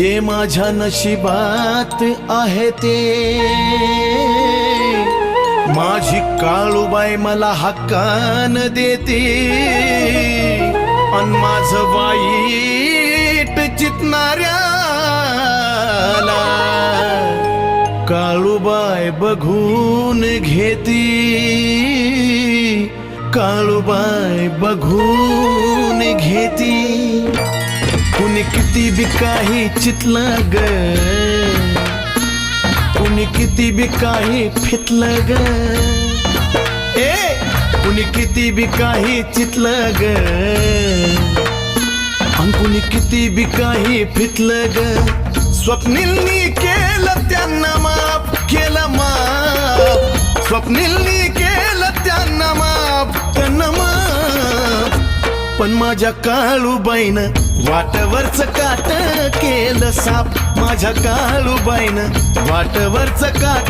जे माझ्या नशिबात आहे ते. माझी काळूबाई मला हक्कान देते. अन माझ वाईट चितणाऱ्याला काळूबाय बघून घेती. काळूबाय बघून घेती. कुणी किती बी काही चितलं ग. कुणी किती बी काही फितलं ग. ए कुणी किती बी काही चितलं ग. कुणी किती बी काही फितलं ग. स्वप्नीलनी केलं त्यांना माफ केलं माफ. स्वप्नीलनी पण माझ्या काळूबाईनं वाटवरच काट केलं साप. माझ्या काळूबाईनं वाटवरच काट